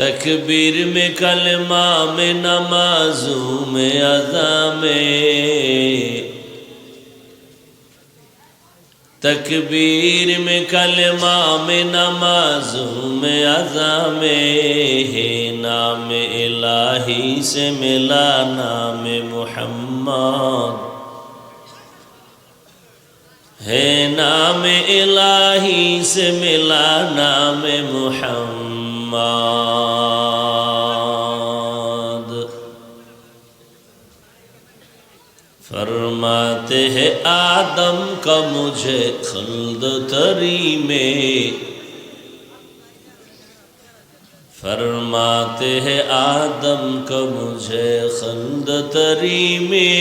تکبیر میں کلمہ میں نمازوں میں ادا میں تکبیر میں کلمہ میں نمازوں میں ادا میں ہے نام الہی سے ملا نام محمد ہے نام الہی سے ملا نام محمد मोहम्मद फरमाते हैं आदम का मुझे खल्द तरी में फरमाते हैं आदम का मुझे खल्द तरी में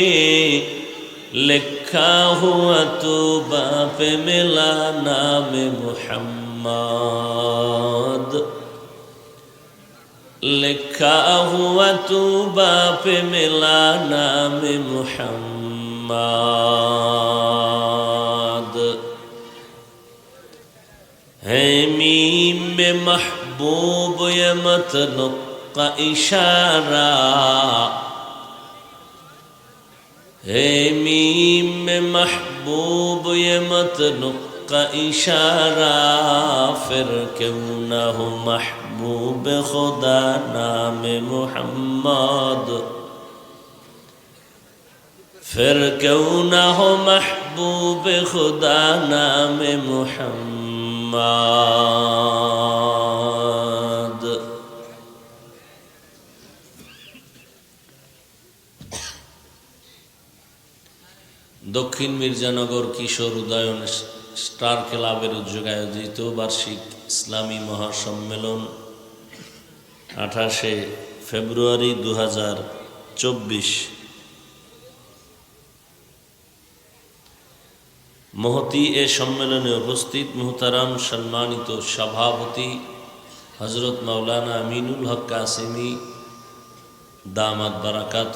लिखा हुआ तो बाप मिला नाम मुहम्मद لکھا ہوا تو باپ محمد۔ ہے میم محبوب یہ متن کا اشارہ۔ محبوب یہ का इशारा फिर क्यों न हो महबूब खुदा नाम मोहम्मद फिर क्यों न हो महबूब खुदा नाम मोहम्मद দক্ষিণ মির্জানগর কিশোর উদয়ন স্টার ক্লাবের উদ্যোগে আয়োজিত বার্ষিক ইসলামী মহাসম্মেলন আঠাশে ফেব্রুয়ারি দু মহতি এ সম্মেলনে উপস্থিত মোহতারাম সম্মানিত সভাপতি হজরত মাওলানা আমিনুল হক কাসিমি, দামাত বারাকাত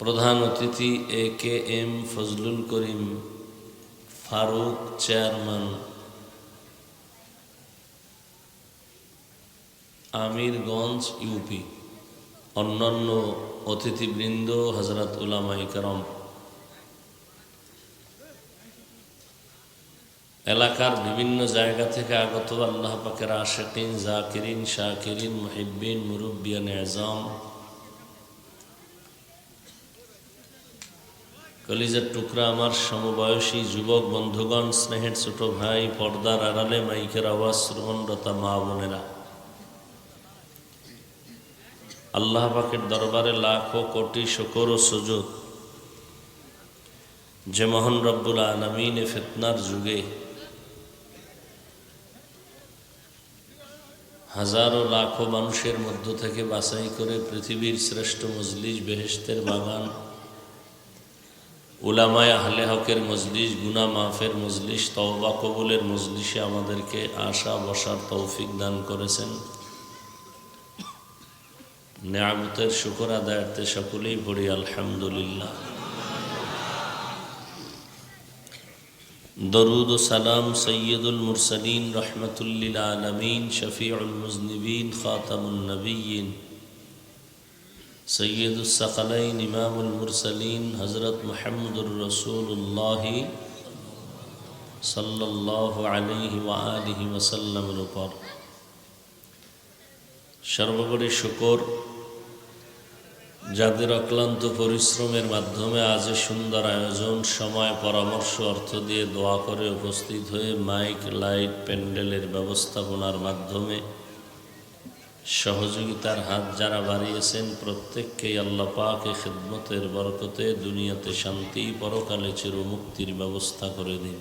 প্রধান অতিথি A K M Fazlul Karim, Faruk chairman, Amirganj UP, অন্যান্য অতিথিবৃন্দ হজরত উলামাই করম। এলাকার বিভিন্ন জায়গা থেকে আগত আল্লাহ পাকের আশেকিন, জাকিরিন, শাকিরিন, মুহিব্বিন, মুরব্বিয়ান, এজম কলিজার টুকরা আমার সমবয়সী যুবক, বন্ধুগণ, স্নেহের ছোট ভাই, পর্দার আড়ালে মাইকের আওয়াজ শ্রবণরতা মা বোনেরা। আল্লাহ পাকের দরবারে লাখো কোটি শকর ও সুযোগ। যে মোহন রব্বুল এ ফেতনার যুগে হাজারো লাখো মানুষের মধ্য থেকে বাছাই করে পৃথিবীর শ্রেষ্ঠ মজলিস বেহেস্তের বাগান উলামায় আহলে হকের মজলিস গুনা মাফের মজলিস, তওবা কবুলের মজলিসে আমাদেরকে আশা, বসার তৌফিক দান করেছেন। নেয়ামতের শুকর আদায়ার্থে সকলেই পড়ি, আলহামদুলিল্লাহ। দরুদ ও সালাম সৈয়দুল মুরসলিন রহমতুল্লিল আলমিন, শফিউল মুজনিবিন খাতামুল নবীন। সৈয়দ সকলাইন, ইমামুল মুরসলিন হজরত মোহাম্মদুর রসুল্লাহ সাল্লাহ আলহি আলিহি ওসাল্লামের উপর। সর্বোপরি শুকর, যাদের অক্লান্ত পরিশ্রমের মাধ্যমে আজ সুন্দর আয়োজন, সময়, পরামর্শ, অর্থ দিয়ে দোয়া করে উপস্থিত হয়ে মাইক, লাইট, প্যান্ডেলের ব্যবস্থাপনার মাধ্যমে সহযোগিতার হাত যারা বাড়িয়েছেন প্রত্যেককেই আল্লাহ পাকে খেদমতের বরকতে দুনিয়াতে শান্তি পরকালে চিরমুক্তির ব্যবস্থা করে দিন।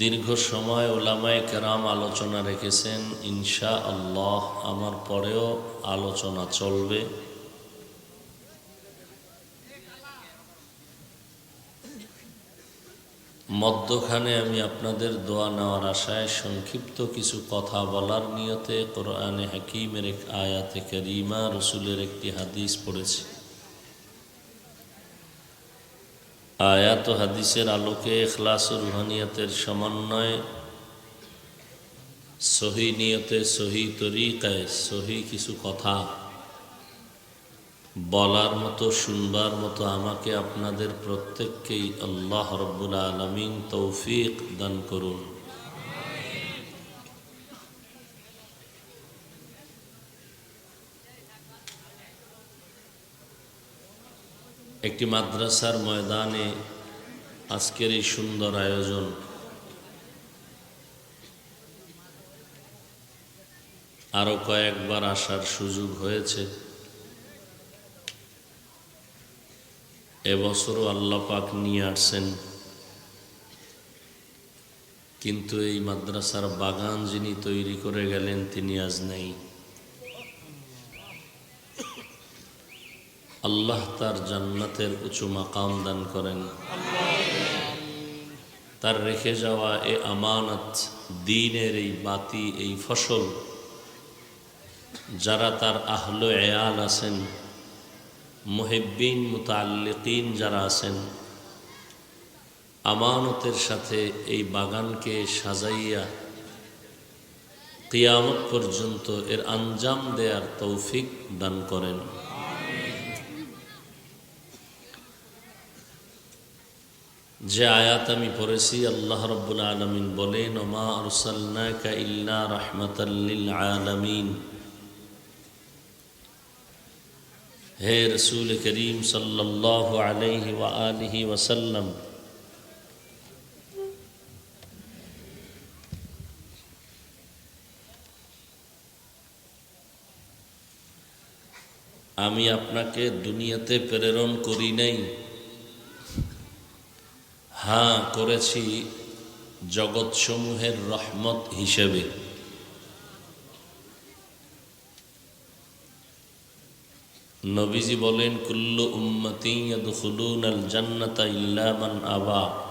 দীর্ঘ সময় ওলামায় কেরাম আলোচনা রেখেছেন ইনশা আল্লাহ আমার পরেও আলোচনা চলবে। মধ্যখানে আমি আপনাদের দোয়া নেওয়ার আশায় সংক্ষিপ্ত কিছু কথা বলার নিয়তে কোরআনে হাকিমের এক আয়াতে করিমা রসুলের একটি হাদিস পড়েছি। আয়াত হাদিসের আলোকে এখলাস রুহানিয়াতের সমন্বয় সহি নিয়তে সহি তরিকায় সহি কিছু কথা বলার মতো, শুনবার মতো আমাকে আপনাদের প্রত্যেককেই আল্লাহ রব্বুল আলমিন তৌফিক দান করুন। একটি মাদ্রাসার ময়দানে আজকের এই সুন্দর আয়োজন। আরও কয়েকবার আসার সুযোগ হয়েছে। এবছরও আল্লাহ পাক নিয়ে আসছেন। কিন্তু এই মাদ্রাসার বাগান যিনি তৈরি করে গেলেন, তিনি আজ নেই। আল্লাহ তার জান্নাতের উঁচু মাকাম দান করেন। তার রেখে যাওয়া এ আমানত, দিনের এই বাতি, এই ফসল, যারা তার আহলো এয়াল আছেন মুহিব্বিন মুতাল্লিকিন যারা আছেন, আমানতের সাথে এই বাগানকে সাজাইয়া কিয়ামত পর্যন্ত এর আঞ্জাম দেয়ার তৌফিক দান করেন। যে আয়াত আমি পড়েছি, আল্লাহ রব্বুল আলমিন বলেন, ওমা আরসাল্লাকা ইল্লা রহমতাল্লিল আলমিন। হে রসুল করিম সাল্লাহ ওয়া আমি আপনাকে দুনিয়াতে প্রেরণ করি নাই। হ্যাঁ করেছি জগৎসমূহের রহমত হিসেবে। নবীজি বলেন, কুল্লু উম্মতি আবা।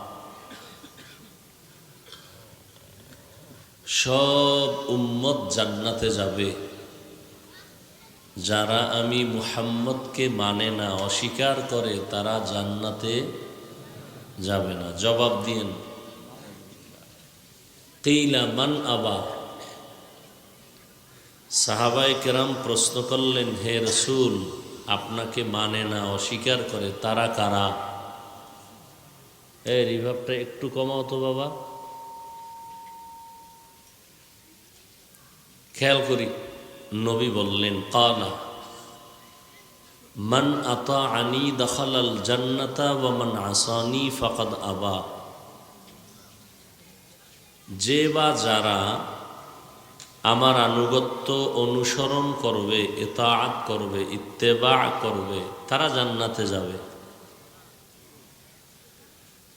সব উম্মত জান্নাতে যাবে। যারা আমি মুহাম্মদকে মানে না, অস্বীকার করে, তারা জান্নাতে যাবে না। জবাব দিয়েন, কিলা মান আবা? সাহাবাই কেরাম প্রশ্ন করলেন, হে রসুল আপনাকে মানে না, অস্বীকার করে, তারা কারা? এই রিভাবটা একটু কমাও তো বাবা। খেয়াল করি, নবী বললেন, কালা, মান আতা আনি দখলাল জান্নাতা বা মান আসানি ফকদ আবা। যে বা যারা আমার আনুগত্য অনুসরণ করবে এতাআত করবে, ইত্তেবা করবে, তারা জান্নাতে যাবে।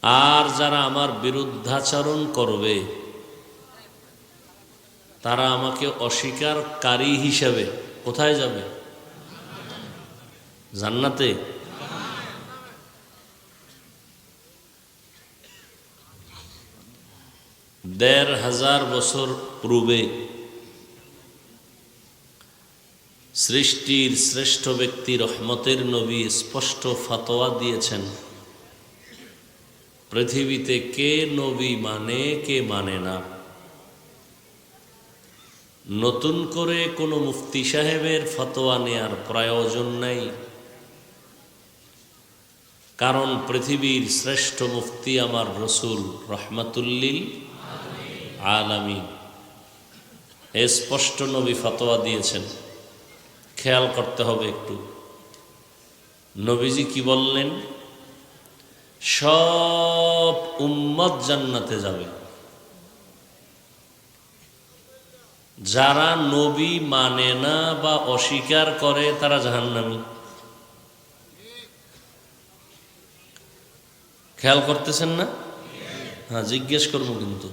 আর যারা আমার বিরুদ্ধাচরণ করবে, তারা আমাকে অস্বীকারী হিসাবে কোথায় যাবে? জান্নাতে? দেড় হাজার বছর পূর্বে সৃষ্টির শ্রেষ্ঠ ব্যক্তি রহমতের নবী স্পষ্ট ফতোয়া দিয়েছেন। পৃথিবীতে কে নবী মানে কে মানে না? নতুন করে কোনো মুফতি সাহেবের ফতোয়া নেয়ার প্রয়োজন নাই। কারণ পৃথিবীর শ্রেষ্ঠ মুফতি আমার রসুল রহমাতুল্লিল আলামী এ স্পষ্ট নবী ফতোয়া দিয়েছেন। খেয়াল করতে হবে একটু। নবীজি কি বললেন? সব উম্মত জান্নাতে যাবে। যারা নবী মানে না বা অস্বীকার করে, তারা জাহান্নামী। খেয়াল করতেছেন না? হ্যাঁ জিজ্ঞেস করব কিন্তু।